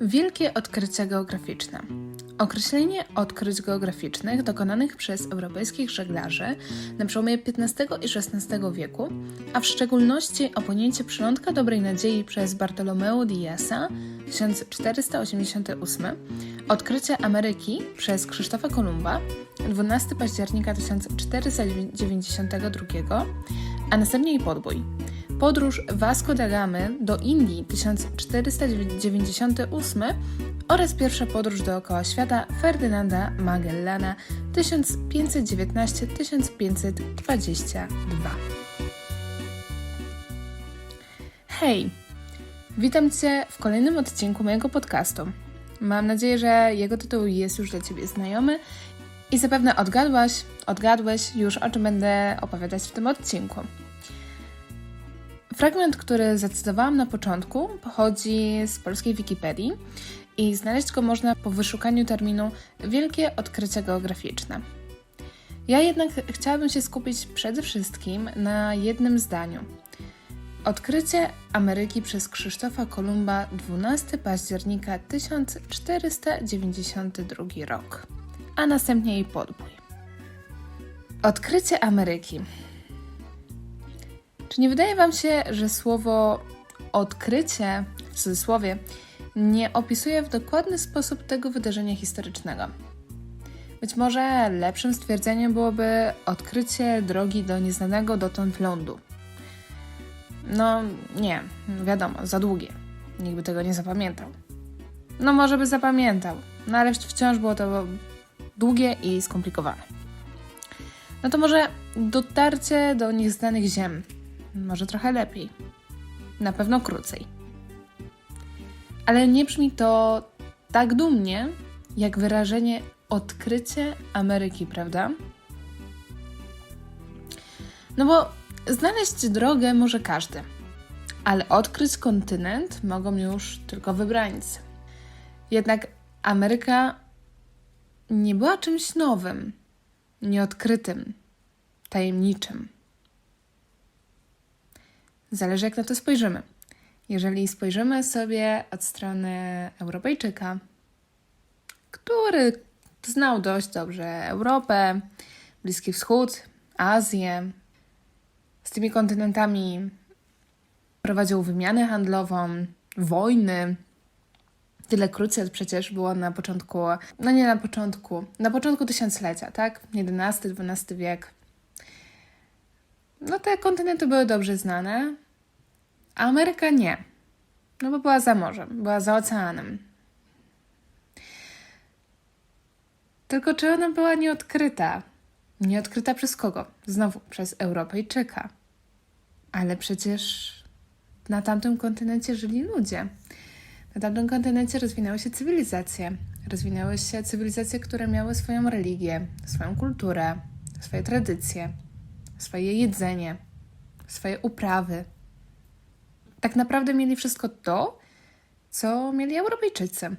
Wielkie odkrycia geograficzne. Określenie odkryć geograficznych dokonanych przez europejskich żeglarzy na przełomie XV i XVI wieku, a w szczególności opłynięcie przylądka Dobrej Nadziei przez Bartolomeu Diasa 1488, odkrycie Ameryki przez Krzysztofa Kolumba 12 października 1492, a następnie jej podbój. Podróż Vasco da Gamy do Indii 1498 oraz pierwsza podróż dookoła świata Ferdynanda Magellana 1519-1522. Hej! Witam Cię w kolejnym odcinku mojego podcastu. Mam nadzieję, że jego tytuł jest już dla Ciebie znajomy i zapewne odgadłaś, odgadłeś już o czym będę opowiadać w tym odcinku. Fragment, który zacytowałam na początku, pochodzi z polskiej Wikipedii i znaleźć go można po wyszukaniu terminu Wielkie odkrycia geograficzne. Ja jednak chciałabym się skupić przede wszystkim na jednym zdaniu. Odkrycie Ameryki przez Krzysztofa Kolumba 12 października 1492 rok, a następnie jej podbój. Odkrycie Ameryki czy nie wydaje Wam się, że słowo odkrycie, w cudzysłowie, nie opisuje w dokładny sposób tego wydarzenia historycznego? Być może lepszym stwierdzeniem byłoby odkrycie drogi do nieznanego dotąd lądu. No nie, wiadomo, za długie. Nikt by tego nie zapamiętał. No może by zapamiętał, no ale wciąż było to długie i skomplikowane. No to może dotarcie do nieznanych ziem, może trochę lepiej. Na pewno krócej. Ale nie brzmi to tak dumnie, jak wyrażenie odkrycie Ameryki, prawda? No bo znaleźć drogę może każdy, ale odkryć kontynent mogą już tylko wybrańcy. Jednak Ameryka nie była czymś nowym, nieodkrytym, tajemniczym. Zależy, jak na to spojrzymy. Jeżeli spojrzymy sobie od strony Europejczyka, który znał dość dobrze Europę, Bliski Wschód, Azję, z tymi kontynentami prowadził wymianę handlową, wojny. Tyle krucjat przecież było na początku, no nie na początku, na początku tysiąclecia, tak? XI-XII wiek. No te kontynenty były dobrze znane, a Ameryka nie. No bo była za morzem, była za oceanem. Tylko czy ona była nieodkryta? Nieodkryta przez kogo? Znowu przez Europejczyka. Ale przecież na tamtym kontynencie żyli ludzie. Na tamtym kontynencie rozwinęły się cywilizacje. Rozwinęły się cywilizacje, które miały swoją religię, swoją kulturę, swoje tradycje, swoje jedzenie, swoje uprawy, tak naprawdę mieli wszystko to, co mieli Europejczycy.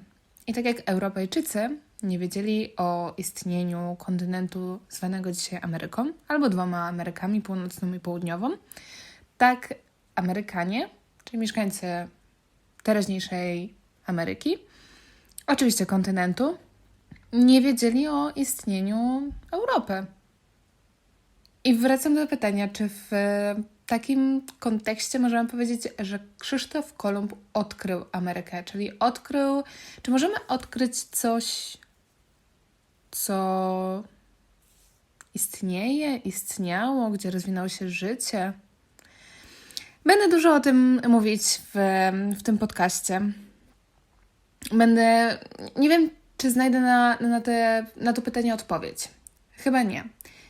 I tak jak Europejczycy nie wiedzieli o istnieniu kontynentu zwanego dzisiaj Ameryką, albo dwoma Amerykami, północną i południową, tak Amerykanie, czyli mieszkańcy teraźniejszej Ameryki, oczywiście kontynentu, nie wiedzieli o istnieniu Europy. I wracam do pytania, czy w takim kontekście możemy powiedzieć, że Krzysztof Kolumb odkrył Amerykę, czyli odkrył, czy możemy odkryć coś, co istnieje, istniało, gdzie rozwinęło się życie. Będę dużo o tym mówić w, w tym podcaście. Będę. Nie wiem, czy znajdę na, na, te, na to pytanie odpowiedź. Chyba nie.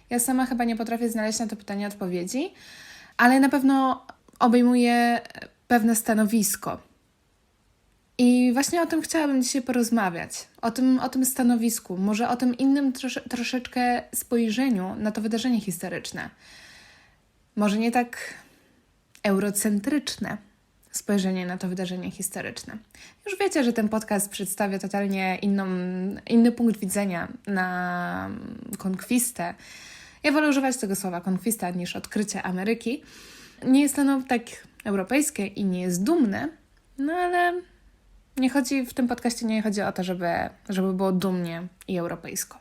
Ja sama chyba nie potrafię znaleźć na to pytanie odpowiedzi, ale na pewno obejmuje pewne stanowisko. I właśnie o tym chciałabym dzisiaj porozmawiać. O tym, o tym stanowisku, może o tym innym trosze, troszeczkę spojrzeniu na to wydarzenie historyczne. Może nie tak eurocentryczne spojrzenie na to wydarzenie historyczne. Już wiecie, że ten podcast przedstawia totalnie inną, inny punkt widzenia na konkwistę ja wolę używać tego słowa konkwista niż odkrycie Ameryki. Nie jest ono tak europejskie i nie jest dumne, no ale Nie chodzi w tym podcaście nie chodzi o to, żeby, żeby było dumnie i europejsko.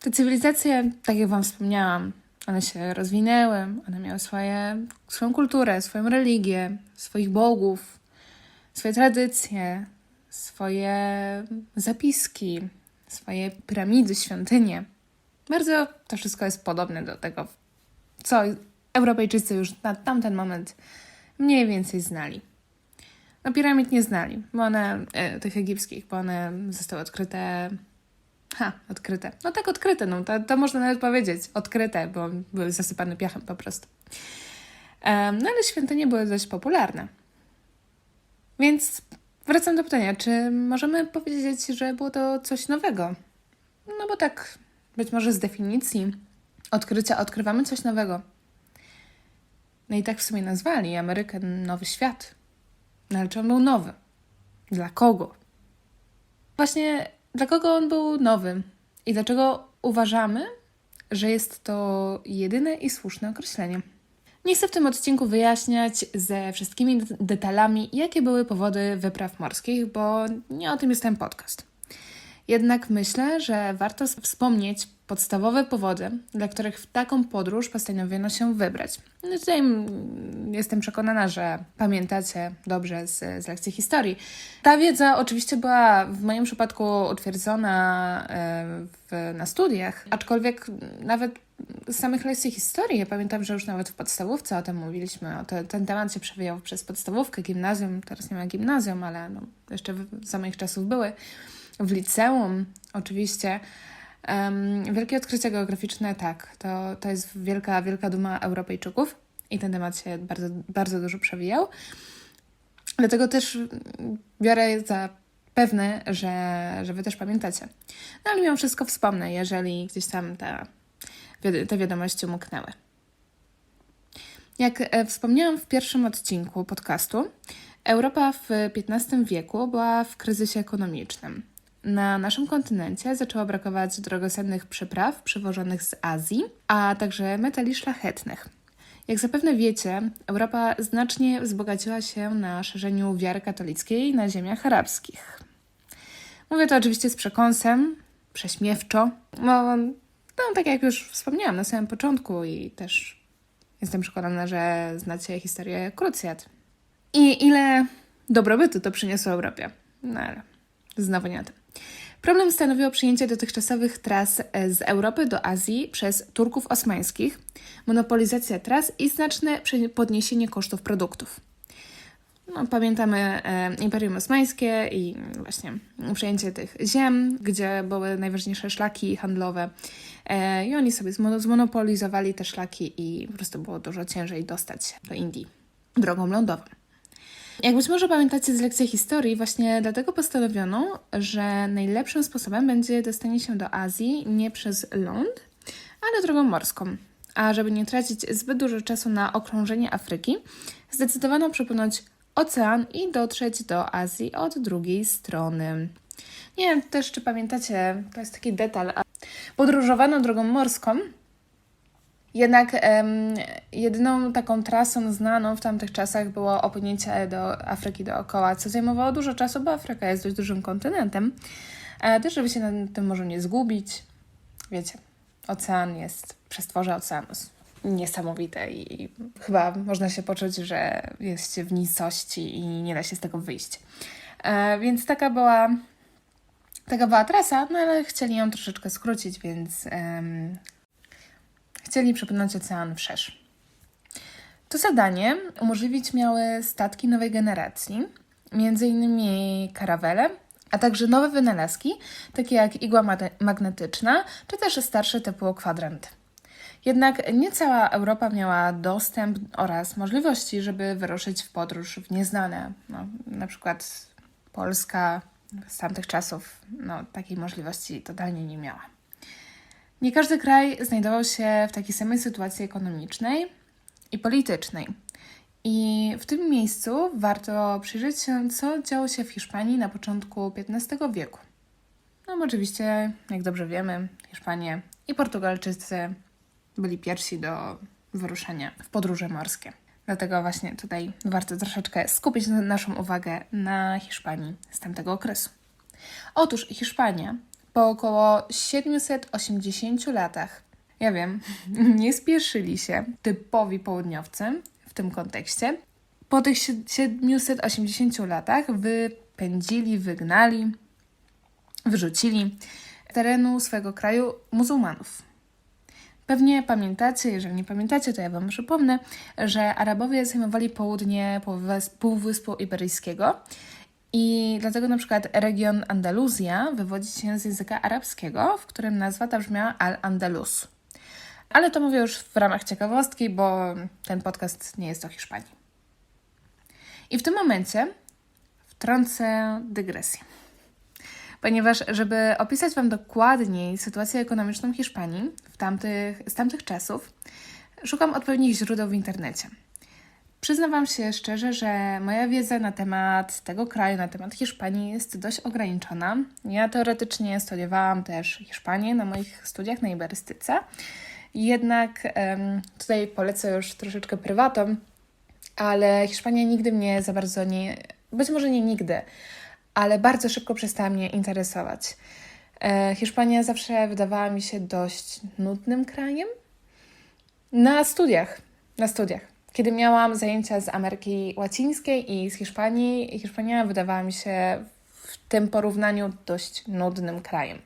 Te cywilizacje, tak jak Wam wspomniałam, one się rozwinęły, one miały swoje, swoją kulturę, swoją religię, swoich bogów, swoje tradycje, swoje zapiski, swoje piramidy, świątynie. Bardzo to wszystko jest podobne do tego, co Europejczycy już na tamten moment mniej więcej znali. No piramid nie znali, bo one, e, tych egipskich, bo one zostały odkryte Ha, odkryte. No tak, odkryte, no to, to można nawet powiedzieć. Odkryte, bo były zasypane piachem po prostu. Um, no ale świątynie były dość popularne. Więc wracam do pytania, czy możemy powiedzieć, że było to coś nowego? No bo tak, być może z definicji odkrycia odkrywamy coś nowego. No i tak w sumie nazwali Amerykę Nowy Świat. No ale czy on był nowy? Dla kogo? Właśnie dla kogo on był nowy i dlaczego uważamy, że jest to jedyne i słuszne określenie. Nie chcę w tym odcinku wyjaśniać ze wszystkimi detalami, jakie były powody wypraw morskich, bo nie o tym jest ten podcast. Jednak myślę, że warto wspomnieć podstawowe powody, dla których w taką podróż postanowiono się wybrać. No tutaj jestem przekonana, że pamiętacie dobrze z, z lekcji historii. Ta wiedza oczywiście była w moim przypadku utwierdzona e, w, na studiach, aczkolwiek nawet z samych lekcji historii, ja pamiętam, że już nawet w podstawówce o tym mówiliśmy, o te, ten temat się przewijał przez podstawówkę, gimnazjum, teraz nie ma gimnazjum, ale no, jeszcze w, za moich czasów były w liceum oczywiście. Um, wielkie odkrycia geograficzne, tak, to, to jest wielka, wielka duma Europejczyków i ten temat się bardzo, bardzo dużo przewijał. Dlatego też biorę za pewne, że, że Wy też pamiętacie. No ale mimo wszystko wspomnę, jeżeli gdzieś tam te, te wiadomości umknęły. Jak e, wspomniałam w pierwszym odcinku podcastu, Europa w XV wieku była w kryzysie ekonomicznym. Na naszym kontynencie zaczęło brakować drogocennych przypraw przywożonych z Azji, a także metali szlachetnych. Jak zapewne wiecie, Europa znacznie wzbogaciła się na szerzeniu wiary katolickiej na ziemiach arabskich. Mówię to oczywiście z przekąsem, prześmiewczo, bo no, tak jak już wspomniałam na samym początku i też jestem przekonana, że znacie historię krucjat. I ile dobrobytu to przyniosło Europie. No ale znowu nie o tym. Problem stanowiło przyjęcie dotychczasowych tras e, z Europy do Azji przez Turków osmańskich, monopolizacja tras i znaczne podniesienie kosztów produktów. No, pamiętamy e, Imperium Osmańskie i właśnie przejęcie tych ziem, gdzie były najważniejsze szlaki handlowe. E, I oni sobie zmonopolizowali te szlaki i po prostu było dużo ciężej dostać się do Indii drogą lądową. Jak być może pamiętacie z lekcji historii, właśnie dlatego postanowiono, że najlepszym sposobem będzie dostanie się do Azji nie przez ląd, ale drogą morską. A żeby nie tracić zbyt dużo czasu na okrążenie Afryki, zdecydowano przepłynąć ocean i dotrzeć do Azji od drugiej strony. Nie wiem też, czy pamiętacie, to jest taki detal. Podróżowano drogą morską, jednak um, jedyną taką trasą znaną w tamtych czasach było opłynięcie do Afryki dookoła, co zajmowało dużo czasu, bo Afryka jest dość dużym kontynentem. Ale też, żeby się na tym może nie zgubić, wiecie, ocean jest, przestworze oceanu niesamowite i, chyba można się poczuć, że jest w nicości i nie da się z tego wyjść. E, więc taka była taka była trasa, no ale chcieli ją troszeczkę skrócić, więc um, chcieli przepłynąć ocean wszerz. To zadanie umożliwić miały statki nowej generacji, m.in. karawele, a także nowe wynalazki, takie jak igła magnetyczna, czy też starsze typu kwadrant. Jednak nie cała Europa miała dostęp oraz możliwości, żeby wyruszyć w podróż w nieznane. No, na przykład Polska z tamtych czasów no, takiej możliwości totalnie nie miała. Nie każdy kraj znajdował się w takiej samej sytuacji ekonomicznej i politycznej. I w tym miejscu warto przyjrzeć się, co działo się w Hiszpanii na początku XV wieku. No, oczywiście, jak dobrze wiemy, Hiszpanie i Portugalczycy byli pierwsi do wyruszenia w podróże morskie. Dlatego właśnie tutaj warto troszeczkę skupić naszą uwagę na Hiszpanii z tamtego okresu. Otóż Hiszpania po około 780 latach, ja wiem, nie spieszyli się typowi południowcy w tym kontekście. Po tych 780 latach wypędzili, wygnali, wyrzucili terenu swojego kraju muzułmanów. Pewnie pamiętacie, jeżeli nie pamiętacie, to ja Wam przypomnę, że Arabowie zajmowali południe Półwyspu Iberyjskiego i dlatego na przykład region Andaluzja wywodzi się z języka arabskiego, w którym nazwa ta brzmiała Al-Andalus. Ale to mówię już w ramach ciekawostki, bo ten podcast nie jest o Hiszpanii. I w tym momencie wtrącę dygresję. Ponieważ, żeby opisać Wam dokładniej sytuację ekonomiczną Hiszpanii w tamtych, z tamtych czasów, szukam odpowiednich źródeł w internecie. Przyznam Wam się szczerze, że moja wiedza na temat tego kraju, na temat Hiszpanii jest dość ograniczona. Ja teoretycznie studiowałam też Hiszpanię na moich studiach na iberystyce, jednak tutaj polecę już troszeczkę prywatą, ale Hiszpania nigdy mnie za bardzo nie, być może nie nigdy, ale bardzo szybko przestała mnie interesować. E, Hiszpania zawsze wydawała mi się dość nudnym krajem. Na studiach, na studiach. Kiedy miałam zajęcia z Ameryki Łacińskiej i z Hiszpanii, Hiszpania wydawała mi się w tym porównaniu dość nudnym krajem.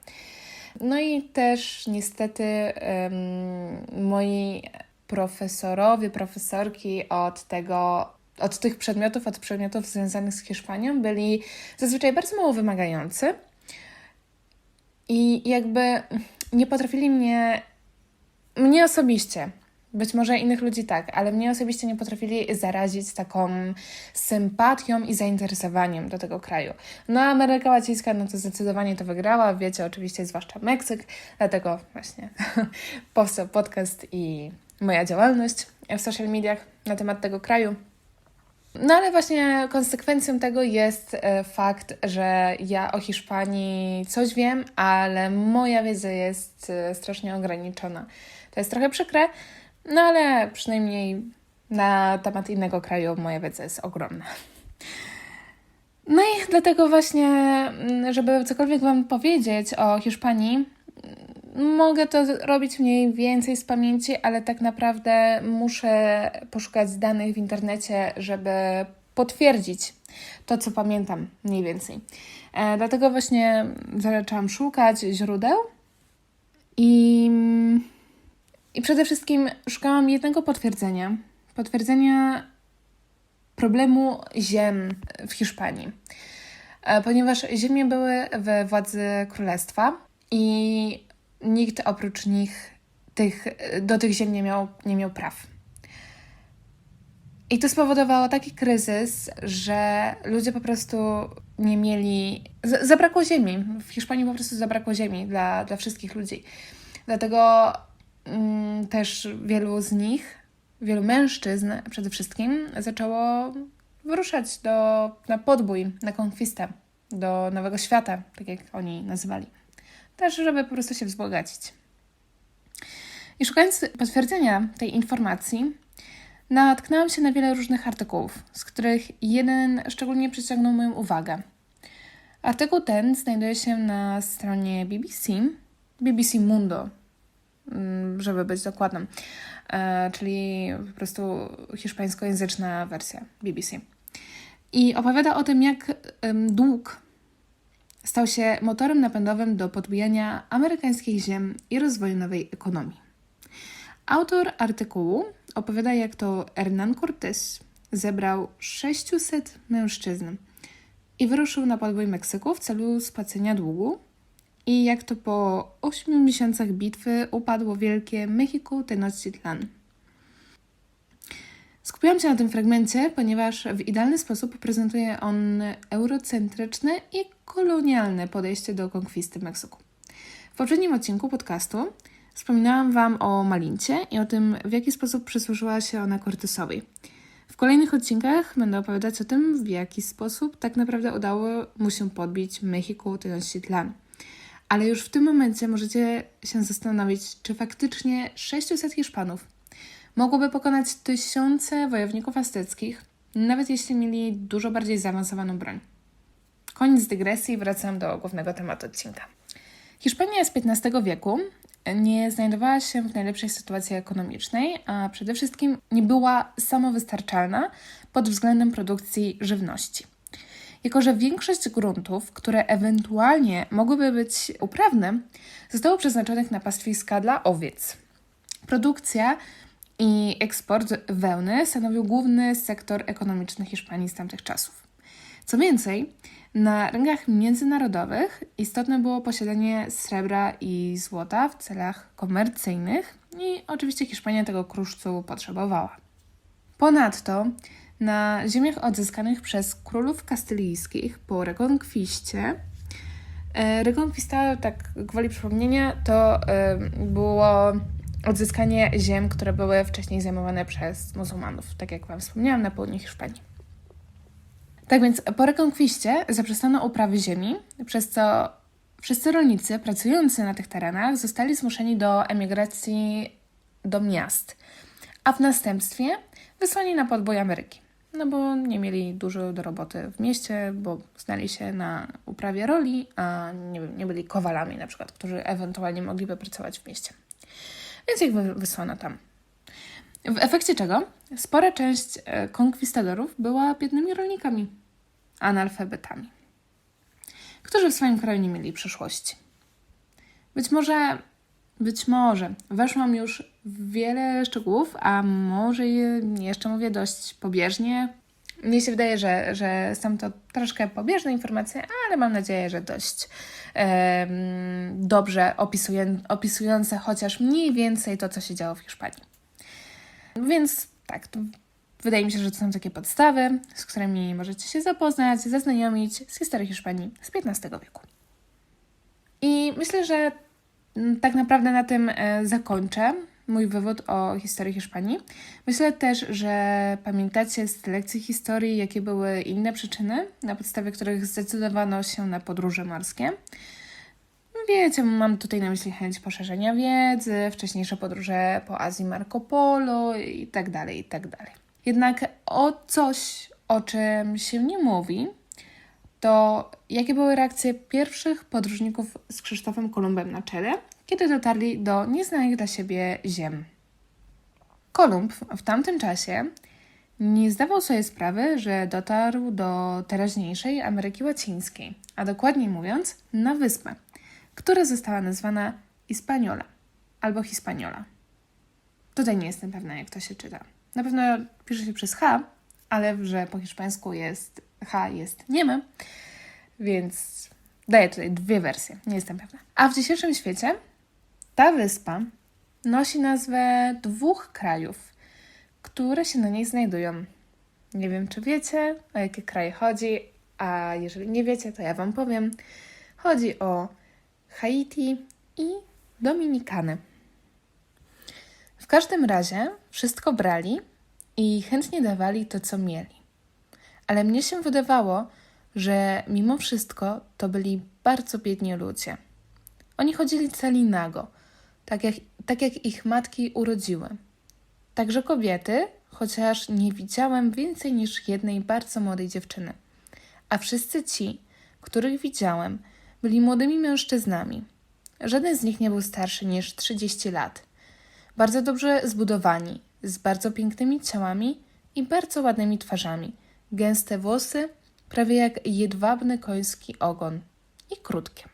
No i też niestety um, moi profesorowie, profesorki od tego, od tych przedmiotów, od przedmiotów związanych z Hiszpanią byli zazwyczaj bardzo mało wymagający i jakby nie potrafili mnie, mnie osobiście, być może innych ludzi tak, ale mnie osobiście nie potrafili zarazić taką sympatią i zainteresowaniem do tego kraju. No a Ameryka Łacińska, no to zdecydowanie to wygrała, wiecie oczywiście, zwłaszcza Meksyk, dlatego właśnie powstał podcast i moja działalność w social mediach na temat tego kraju. No ale właśnie konsekwencją tego jest e, fakt, że ja o Hiszpanii coś wiem, ale moja wiedza jest e, strasznie ograniczona. To jest trochę przykre, no ale przynajmniej na temat innego kraju moja wiedza jest ogromna. No i dlatego właśnie, żeby cokolwiek Wam powiedzieć o Hiszpanii, mogę to robić mniej więcej z pamięci, ale tak naprawdę muszę poszukać danych w internecie, żeby potwierdzić to, co pamiętam mniej więcej. E, dlatego właśnie zaczęłam szukać źródeł i, i przede wszystkim szukałam jednego potwierdzenia. Potwierdzenia problemu ziem w Hiszpanii. E, ponieważ ziemie były we władzy królestwa i nikt oprócz nich tych, do tych ziem nie miał, nie miał praw. I to spowodowało taki kryzys, że ludzie po prostu nie mieli. Zabrakło ziemi. W Hiszpanii po prostu zabrakło ziemi dla, dla wszystkich ludzi. Dlatego też wielu z nich, wielu mężczyzn przede wszystkim, zaczęło wyruszać do, na podbój, na konkwistę, do nowego świata, tak jak oni nazywali też żeby po prostu się wzbogacić. I szukając potwierdzenia tej informacji, natknęłam się na wiele różnych artykułów, z których jeden szczególnie przyciągnął moją uwagę. Artykuł ten znajduje się na stronie BBC, BBC Mundo, mm, żeby być dokładnym, e, czyli po prostu hiszpańskojęzyczna wersja BBC. I opowiada o tym, jak dług Stał się motorem napędowym do podbijania amerykańskich ziem i rozwoju nowej ekonomii. Autor artykułu opowiada, jak to Hernán Cortés zebrał 600 mężczyzn i wyruszył na podbój Meksyku w celu spłacenia długu i jak to po 8 miesiącach bitwy upadło wielkie Mexico Tenochtitlan. Skupiłam się na tym fragmencie, ponieważ w idealny sposób prezentuje on eurocentryczne i kolonialne podejście do konkwisty Meksyku. W poprzednim odcinku podcastu wspominałam Wam o Malincie i o tym, w jaki sposób przysłużyła się ona Cortesowi. W kolejnych odcinkach będę opowiadać o tym, w jaki sposób tak naprawdę udało mu się podbić Mexico Tenochtitlan. Ale już w tym momencie możecie się zastanowić, czy faktycznie 600 Hiszpanów mogłoby pokonać tysiące wojowników azteckich, nawet jeśli mieli dużo bardziej zaawansowaną broń. Koniec dygresji, wracam do głównego tematu odcinka. Hiszpania z XV wieku nie znajdowała się w najlepszej sytuacji ekonomicznej, a przede wszystkim nie była samowystarczalna pod względem produkcji żywności. Jako, że większość gruntów, które ewentualnie mogłyby być uprawne, zostało przeznaczonych na pastwiska dla owiec. Produkcja i eksport wełny stanowił główny sektor ekonomiczny Hiszpanii z tamtych czasów. Co więcej, na rynkach międzynarodowych istotne było posiadanie srebra i złota w celach komercyjnych i oczywiście Hiszpania tego kruszcu potrzebowała. Ponadto na ziemiach odzyskanych przez królów kastylijskich po rekonkwiście Rekonkwista, tak gwoli przypomnienia, to e, było odzyskanie ziem, które były wcześniej zajmowane przez muzułmanów, tak jak Wam wspomniałam, na południu Hiszpanii. Tak więc po rekonkwiście zaprzestano uprawy ziemi, przez co wszyscy rolnicy pracujący na tych terenach zostali zmuszeni do emigracji do miast, a w następstwie wysłani na podbój Ameryki. No bo nie mieli dużo do roboty w mieście, bo znali się na uprawie roli, a nie, nie byli kowalami na przykład, którzy ewentualnie mogliby pracować w mieście. Więc ich wysłano tam. W efekcie czego spora część e, konkwistadorów była biednymi rolnikami, analfabetami, którzy w swoim kraju nie mieli przyszłości. Być może, być może weszłam już w wiele szczegółów, a może jeszcze mówię dość pobieżnie. Mnie się wydaje, że, że są to troszkę pobieżne informacje, ale mam nadzieję, że dość dobrze opisuję, opisujące chociaż mniej więcej to, co się działo w Hiszpanii. Więc tak, wydaje mi się, że to są takie podstawy, z którymi możecie się zapoznać, zaznajomić z historii Hiszpanii z XV wieku. I myślę, że tak naprawdę na tym e, zakończę mój wywód o historii Hiszpanii. Myślę też, że pamiętacie z lekcji historii, jakie były inne przyczyny, na podstawie których zdecydowano się na podróże morskie. Wiecie, mam tutaj na myśli chęć poszerzenia wiedzy, wcześniejsze podróże po Azji Marco Polo i tak dalej, i tak dalej. Jednak o coś, o czym się nie mówi, to jakie były reakcje pierwszych podróżników z Krzysztofem Kolumbem na czele, kiedy dotarli do nieznanych dla siebie ziem. Kolumb w tamtym czasie nie zdawał sobie sprawy, że dotarł do teraźniejszej Ameryki Łacińskiej, a dokładniej mówiąc na wyspę, która została nazwana Hispaniola albo Hispaniola. Tutaj nie jestem pewna, jak to się czyta. Na pewno pisze się przez H, ale że po hiszpańsku jest H jest niemy, więc daję tutaj dwie wersje, nie jestem pewna. A w dzisiejszym świecie ta wyspa nosi nazwę dwóch krajów, które się na niej znajdują. Nie wiem, czy wiecie, o jakie kraje chodzi, a jeżeli nie wiecie, to ja Wam powiem. Chodzi o Haiti i Dominikany. W każdym razie wszystko brali i chętnie dawali to, co mieli. Ale mnie się wydawało, że mimo wszystko to byli bardzo biedni ludzie. Oni chodzili cali nago, tak jak, tak jak ich matki urodziły. Także kobiety, chociaż nie widziałem więcej niż jednej bardzo młodej dziewczyny. A wszyscy ci, których widziałem, byli młodymi mężczyznami. Żaden z nich nie był starszy niż 30 lat. Bardzo dobrze zbudowani, z bardzo pięknymi ciałami i bardzo ładnymi twarzami, gęste włosy, prawie jak jedwabny koński ogon i krótkie.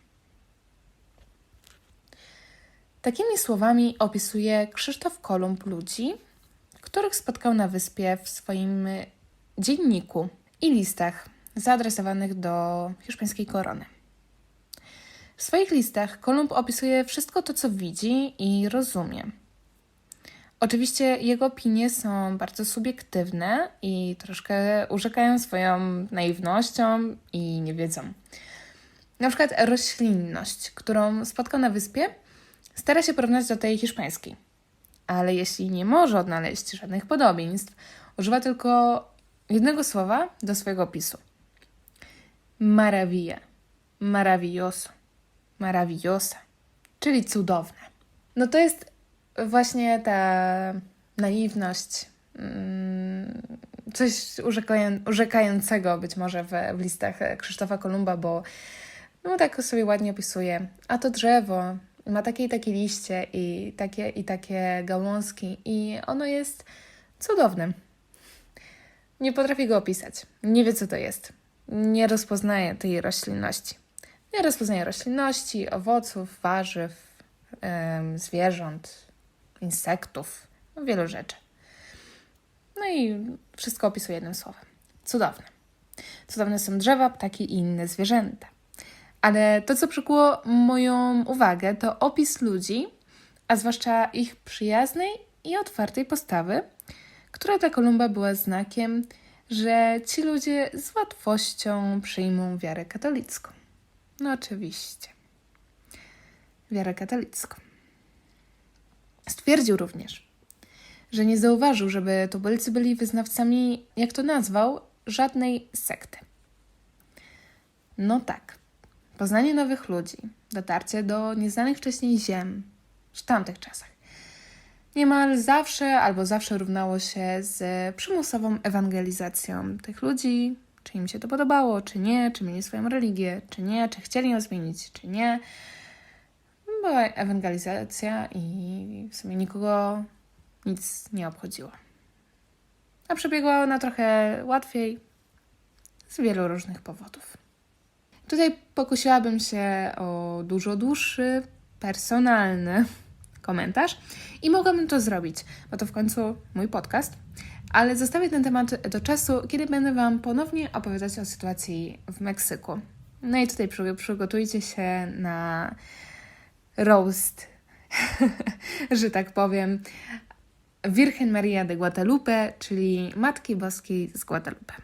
Takimi słowami opisuje Krzysztof Kolumb ludzi, których spotkał na wyspie w swoim dzienniku i listach zaadresowanych do hiszpańskiej korony. W swoich listach Kolumb opisuje wszystko to, co widzi i rozumie. Oczywiście jego opinie są bardzo subiektywne i troszkę urzekają swoją naiwnością i niewiedzą. Na przykład roślinność, którą spotkał na wyspie, stara się porównać do tej hiszpańskiej. Ale jeśli nie może odnaleźć żadnych podobieństw, używa tylko jednego słowa do swojego opisu. Maravilla, maravilloso, maravillosa, czyli cudowne. No to jest właśnie ta naiwność, mm, coś urzekającego być może w, w listach Krzysztofa Kolumba, bo no tak sobie ładnie opisuje. A to drzewo ma takie i takie liście i takie i takie gałązki i ono jest cudowne. Nie potrafi go opisać. Nie wie, co to jest. Nie rozpoznaje tej roślinności. Nie rozpoznaje roślinności, owoców, warzyw, zwierząt, insektów, no wielu rzeczy. No i wszystko opisuje jednym słowem. Cudowne. Cudowne są drzewa, ptaki i inne zwierzęta. Ale to, co przykuło moją uwagę, to opis ludzi, a zwłaszcza ich przyjaznej i otwartej postawy, która dla Kolumba była znakiem, że ci ludzie z łatwością przyjmą wiarę katolicką. No oczywiście. Wiarę katolicką. Stwierdził również, że nie zauważył, żeby tubylcy byli wyznawcami, jak to nazwał, żadnej sekty. No tak, poznanie nowych ludzi, dotarcie do nieznanych wcześniej ziem w tamtych czasach niemal zawsze albo zawsze równało się z przymusową ewangelizacją tych ludzi, czy im się to podobało, czy nie, czy mieli swoją religię, czy nie, czy chcieli ją zmienić, czy nie. Była ewangelizacja i w sumie nikogo nic nie obchodziło. A przebiegła ona trochę łatwiej z wielu różnych powodów. Tutaj pokusiłabym się o dużo dłuższy, personalny komentarz i mogłabym to zrobić, bo to w końcu mój podcast, ale zostawię ten temat do czasu, kiedy będę Wam ponownie opowiadać o sytuacji w Meksyku. No i tutaj przygotujcie się na roast, że tak powiem, Virgen Maria de Guadalupe, czyli Matki Boskiej z Guadalupe.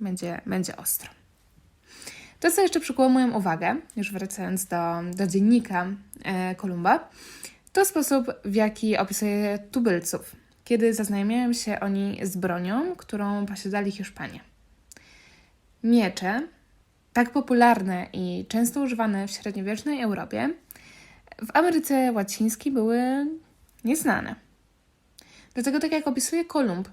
Będzie, będzie ostro. To, co jeszcze przykuło moją uwagę, już wracając do, do dziennika e, Kolumba, to sposób, w jaki opisuje tubylców, kiedy zaznajamiają się oni z bronią, którą posiadali Hiszpanie. Miecze, tak popularne i często używane w średniowiecznej Europie, w Ameryce Łacińskiej były nieznane. Dlatego, tak jak opisuje Kolumb,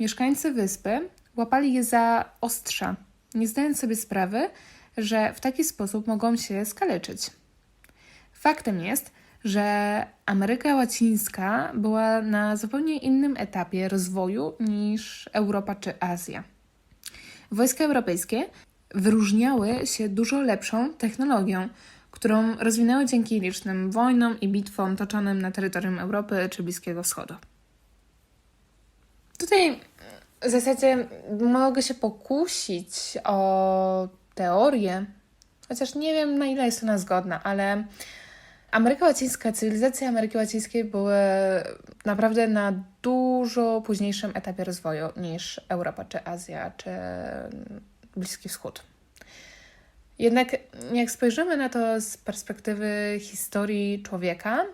mieszkańcy wyspy łapali je za ostrza, nie zdając sobie sprawy, że w taki sposób mogą się skaleczyć. Faktem jest, że Ameryka Łacińska była na zupełnie innym etapie rozwoju niż Europa czy Azja. Wojska europejskie wyróżniały się dużo lepszą technologią, którą rozwinęły dzięki licznym wojnom i bitwom toczonym na terytorium Europy czy Bliskiego Wschodu. Tutaj w zasadzie mogę się pokusić o teorię, chociaż nie wiem na ile jest ona zgodna, ale Ameryka Łacińska, cywilizacje Ameryki Łacińskiej były naprawdę na dużo późniejszym etapie rozwoju niż Europa, czy Azja, czy Bliski Wschód. Jednak jak spojrzymy na to z perspektywy historii człowieka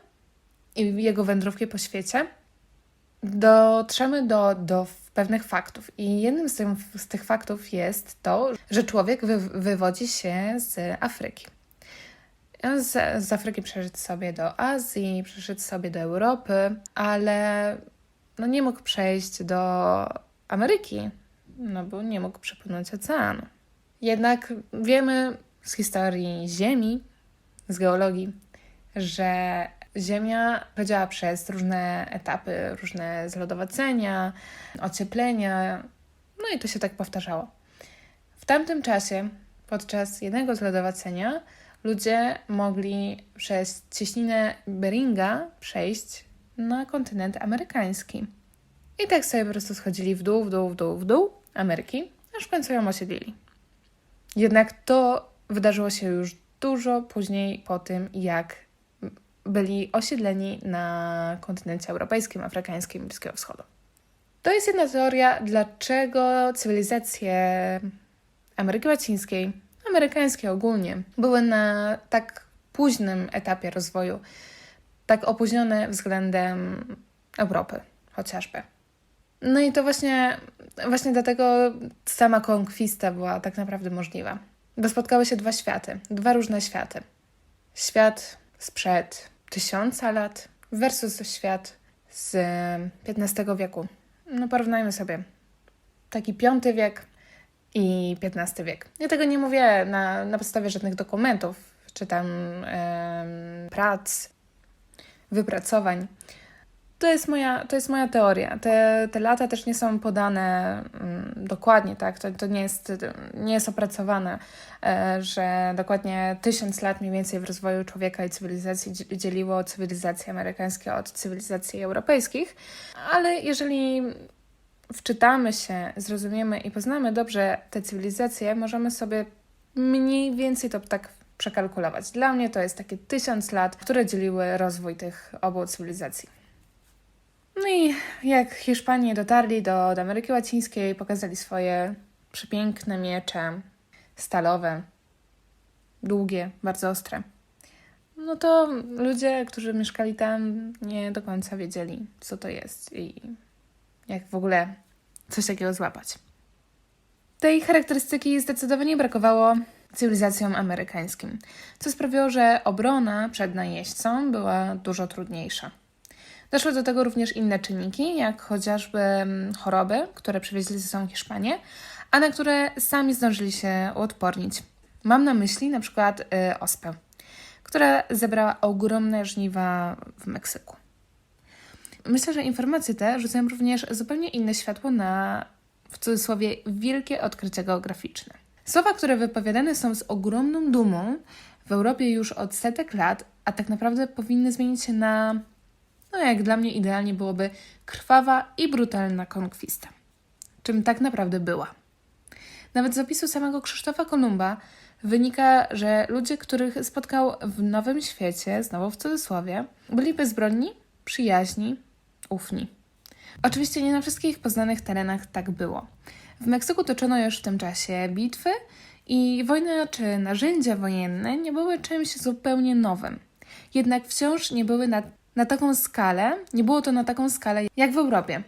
i jego wędrówki po świecie, dotrzemy do, do pewnych faktów. I jednym z tych, z tych faktów jest to, że człowiek wy, wywodzi się z Afryki. Z, z Afryki przeszedł sobie do Azji, przeszedł sobie do Europy, ale no nie mógł przejść do Ameryki, no bo nie mógł przepłynąć oceanu. Jednak wiemy z historii Ziemi, z geologii, że Ziemia chodziła przez różne etapy, różne zlodowacenia, ocieplenia, no i to się tak powtarzało. W tamtym czasie, podczas jednego zlodowacenia, ludzie mogli przez cieśninę Beringa przejść na kontynent amerykański. I tak sobie po prostu schodzili w dół, w dół, w dół, w dół Ameryki, aż w końcu ją osiedlili. Jednak to wydarzyło się już dużo później po tym, jak byli osiedleni na kontynencie europejskim, afrykańskim i Bliskiego Wschodu. To jest jedna teoria, dlaczego cywilizacje Ameryki Łacińskiej amerykańskie ogólnie były na tak późnym etapie rozwoju, tak opóźnione względem Europy chociażby. No i to właśnie, właśnie dlatego sama konkwista była tak naprawdę możliwa. Bo spotkały się dwa światy, dwa różne światy. Świat sprzed tysiąca lat versus świat z XV wieku. No porównajmy sobie. Taki V wiek i XV wiek. Ja tego nie mówię na, na podstawie żadnych dokumentów, czy tam em, prac, wypracowań. To jest moja, to jest moja teoria. Te, te lata też nie są podane mm, dokładnie, tak? To, to nie, jest, nie jest opracowane, e, że dokładnie tysiąc lat mniej więcej w rozwoju człowieka i cywilizacji dzi- dzieliło cywilizacje amerykańskie od cywilizacji europejskich, ale jeżeli wczytamy się, zrozumiemy i poznamy dobrze te cywilizacje, możemy sobie mniej więcej to tak przekalkulować. Dla mnie to jest takie tysiąc lat, które dzieliły rozwój tych obu cywilizacji. No i jak Hiszpanie dotarli do, do Ameryki Łacińskiej, pokazali swoje przepiękne miecze stalowe, długie, bardzo ostre. No to ludzie, którzy mieszkali tam, nie do końca wiedzieli, co to jest i jak w ogóle coś takiego złapać. Tej charakterystyki zdecydowanie brakowało cywilizacjom amerykańskim, co sprawiło, że obrona przed najeźdźcą była dużo trudniejsza. Doszły do tego również inne czynniki, jak chociażby mm, choroby, które przywieźli ze sobą Hiszpanie, a na które sami zdążyli się uodpornić. Mam na myśli na przykład y, ospę, która zebrała ogromne żniwa w Meksyku. Myślę, że informacje te rzucają również zupełnie inne światło na, w cudzysłowie, wielkie odkrycia geograficzne. Słowa, które wypowiadane są z ogromną dumą w Europie już od setek lat, a tak naprawdę powinny zmienić się na, no jak dla mnie idealnie byłoby, krwawa i brutalna konkwista. Czym tak naprawdę była. Nawet z opisu samego Krzysztofa Kolumba wynika, że ludzie, których spotkał w Nowym Świecie, znowu w cudzysłowie, byli bezbronni, przyjaźni, ufni. Oczywiście nie na wszystkich poznanych terenach tak było. W Meksyku toczono już w tym czasie bitwy i wojna czy narzędzia wojenne nie były czymś zupełnie nowym. Jednak wciąż nie były na, na taką skalę, nie było to na taką skalę jak w Europie,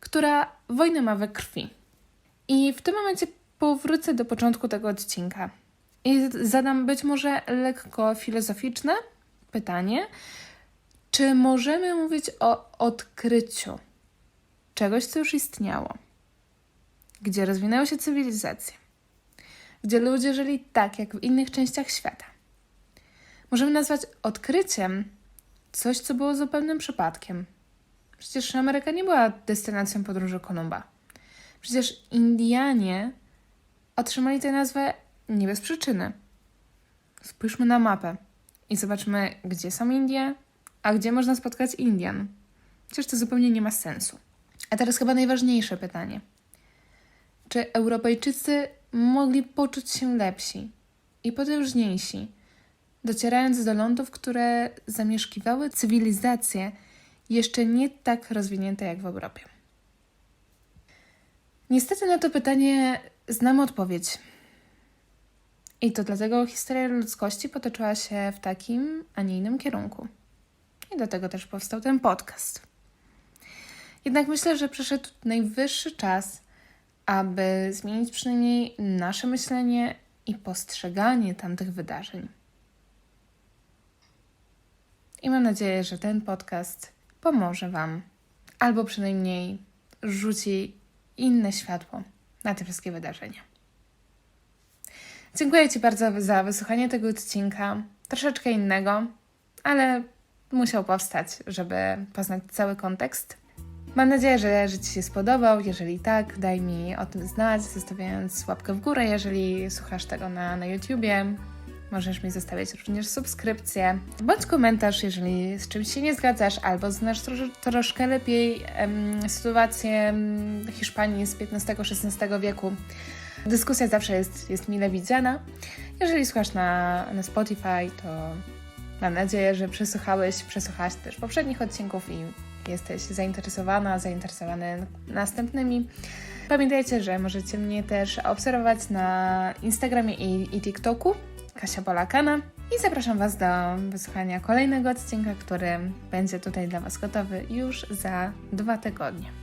która wojnę ma we krwi. I w tym momencie powrócę do początku tego odcinka i zadam być może lekko filozoficzne pytanie, czy możemy mówić o odkryciu czegoś, co już istniało, gdzie rozwinęły się cywilizacje, gdzie ludzie żyli tak, jak w innych częściach świata? Możemy nazwać odkryciem coś, co było zupełnym przypadkiem. Przecież Ameryka nie była destynacją podróży Kolumba. Przecież Indianie otrzymali tę nazwę nie bez przyczyny. Spójrzmy na mapę i zobaczmy, gdzie są Indie, a gdzie można spotkać Indian. Przecież to zupełnie nie ma sensu. A teraz chyba najważniejsze pytanie. Czy Europejczycy mogli poczuć się lepsi i potężniejsi, docierając do lądów, które zamieszkiwały cywilizacje jeszcze nie tak rozwinięte jak w Europie? Niestety na to pytanie znam odpowiedź. I to dlatego historia ludzkości potoczyła się w takim, a nie innym kierunku. I do tego też powstał ten podcast. Jednak myślę, że przyszedł najwyższy czas, aby zmienić przynajmniej nasze myślenie i postrzeganie tamtych wydarzeń. I mam nadzieję, że ten podcast pomoże Wam, albo przynajmniej rzuci inne światło na te wszystkie wydarzenia. Dziękuję Ci bardzo za wysłuchanie tego odcinka, troszeczkę innego, ale musiał powstać, żeby poznać cały kontekst. Mam nadzieję, że, że Ci się spodobał. Jeżeli tak, daj mi o tym znać, zostawiając łapkę w górę. Jeżeli słuchasz tego na, na YouTubie, możesz mi zostawiać również subskrypcję bądź komentarz, jeżeli z czymś się nie zgadzasz, albo znasz trosz, troszkę lepiej em, sytuację Hiszpanii z XV-XVI wieku. Dyskusja zawsze jest, jest mile widziana. Jeżeli słuchasz na, na Spotify, to mam nadzieję, że przesłuchałeś, przesłuchałaś też poprzednich odcinków i jesteś zainteresowana, zainteresowany następnymi. Pamiętajcie, że możecie mnie też obserwować na Instagramie i, i TikToku Kasia Polakana i zapraszam Was do wysłuchania kolejnego odcinka, który będzie tutaj dla Was gotowy już za dwa tygodnie.